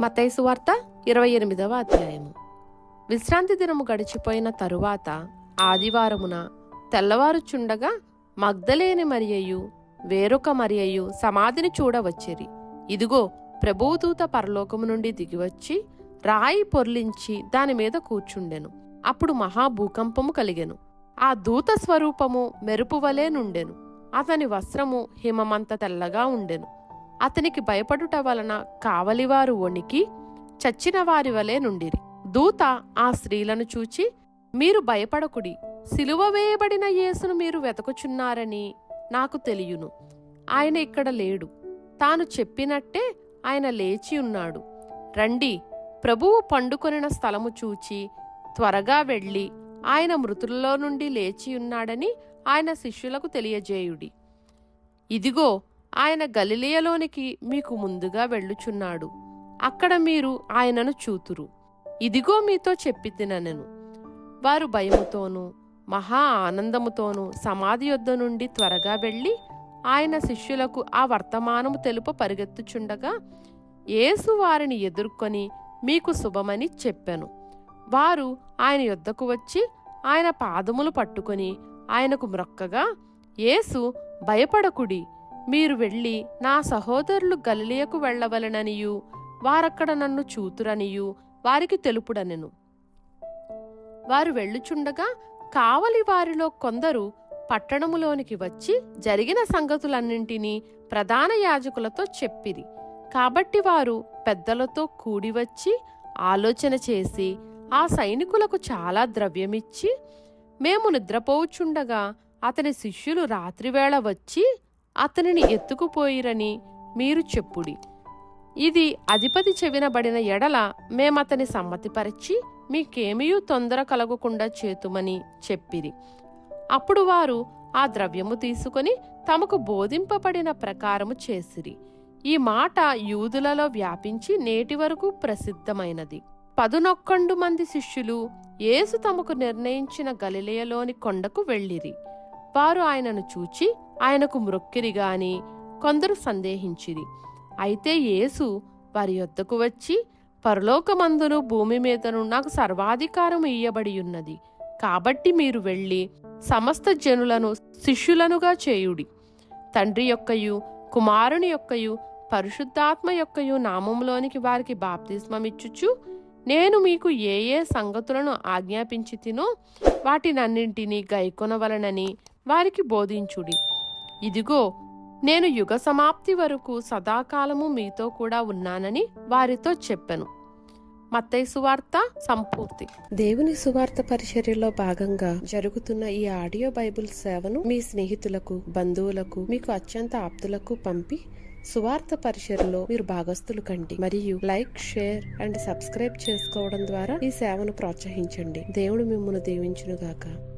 మతైసు వార్త ఇరవై ఎనిమిదవ అధ్యాయము. విశ్రాంతి దినము గడిచిపోయిన తరువాత ఆదివారమున తెల్లవారుచుండగా మగ్ధలేని మరియయు వేరొక మరియయు సమాధిని చూడవచ్చిరి. ఇదిగో ప్రభుదూత పరలోకము నుండి దిగివచ్చి రాయి పొర్లించి దాని మీద కూర్చుండెను. అప్పుడు మహాభూకంపము కలిగెను. ఆ దూత స్వరూపము మెరుపువలే నుండెను. అతని వస్త్రము హిమమంత తెల్లగా ఉండెను. అతనికి భయపడుట వలన కావలివారు వణికి చచ్చిన వారి వలె నుండిరి. దూత ఆ స్త్రీలను చూచి మీరు భయపడకుడి. సిలువ వేయబడిన యేసును మీరు వెతకుచున్నారని నాకు తెలియను. ఆయన ఇక్కడ లేడు. తాను చెప్పినట్టే ఆయన లేచి ఉన్నాడు. రండి. ప్రభువు పండుకొనిన స్థలము చూచి త్వరగా వెళ్ళి ఆయన మృతులలో నుండి లేచి ఉన్నాడని ఆయన శిష్యులకు తెలియజేయుడి. ఇదిగో ఆయన గలిలియలోనికి మీకు ముందుగా వెళ్ళుచున్నాడు. అక్కడ మీరు ఆయనను చూతురు. ఇదిగో మీతో చెప్పి తిననెను వారు భయముతోనూ మహా ఆనందముతోనూ సమాధి యొద్ద నుండి త్వరగా వెళ్ళి ఆయన శిష్యులకు ఆ వర్తమానము తెలుపు పరిగెత్తుచుండగా యేసు వారిని ఎదుర్కొని మీకు శుభమని చెప్పాను. వారు ఆయన యొద్దకు వచ్చి ఆయన పాదములు పట్టుకొని ఆయనకు మ్రొక్కగా యేసు భయపడకుడి మీరు వెళ్ళి నా సహోదరులు గలిలియకు వెళ్ళవలెననియు వారక్కడ నన్ను చూతురనియు వారికి తెలుపుడనెను. వారు వెళ్ళుచుండగా కావలి వారిలో కొందరు పట్టణములోనికి వచ్చి జరిగిన సంగతులన్నింటినీ ప్రధాన యాజకులతో చెప్పిరి. కాబట్టి వారు పెద్దలతో కూడివచ్చి ఆలోచన చేసి ఆ సైనికులకు చాలా ద్రవ్యమిచ్చి మేము నిద్రపోవుచుండగా అతని శిష్యులు రాత్రివేళ వచ్చి అతనిని ఎత్తుకుపోయిరని మీరు చెప్పుడి. ఇది అధిపతి చెవినబడిన ఎడల మేమతని సమ్మతిపరిచి మీకేమీయూ తొందర కలగకుండా చేతుమని చెప్పిరి. అప్పుడు వారు ఆ ద్రవ్యము తీసుకొని తమకు బోధింపబడిన ప్రకారము చేసిరి. ఈ మాట యూదులలో వ్యాపించి నేటి వరకు ప్రసిద్ధమైనది. పదునొక్కండు మంది శిష్యులు యేసు తమకు నిర్ణయించిన గలిలయలోని కొండకు వెళ్ళిరి. వారు ఆయనను చూచి ఆయనకు మ్రొక్కిరిగాని కొందరు సందేహించిరి. అయితే యేసు వారి యొద్దకు వచ్చి పరలోకమందును భూమి మీదను నాకు సర్వాధికారం ఇయ్యబడి ఉన్నది. కాబట్టి మీరు వెళ్ళి సమస్త జనులను శిష్యులనుగా చేయుడి. తండ్రి యొక్కయు కుమారుని యొక్కయు పరిశుద్ధాత్మ యొక్కయు నామంలోనికి వారికి బాప్తిస్మమిచ్చుచు నేను మీకు ఏ ఏ సంగతులను ఆజ్ఞాపించి తినో వాటినన్నింటినీ గైకొనవలనని వారికి బోధించుడి. ఇదిగో నేను యుగ సమాప్తి వరకు సదాకాలము మీతో కూడా ఉన్నానని వారితో చెప్పాను. మత్తయి సువార్త సంపూర్తి. దేవుని సువార్త పరిచర్యలో భాగంగా జరుగుతున్న ఈ ఆడియో బైబుల్ సేవను మీ స్నేహితులకు బంధువులకు మీకు అత్యంత ఆప్తులకు పంపి సువార్త పరిచర్లో మీరు భాగస్తులు కండి. మరియు లైక్ షేర్ అండ్ సబ్స్క్రైబ్ చేసుకోవడం ద్వారా ఈ సేవను ప్రోత్సహించండి. దేవుడు మిమ్మల్ని దీవించునుగాక.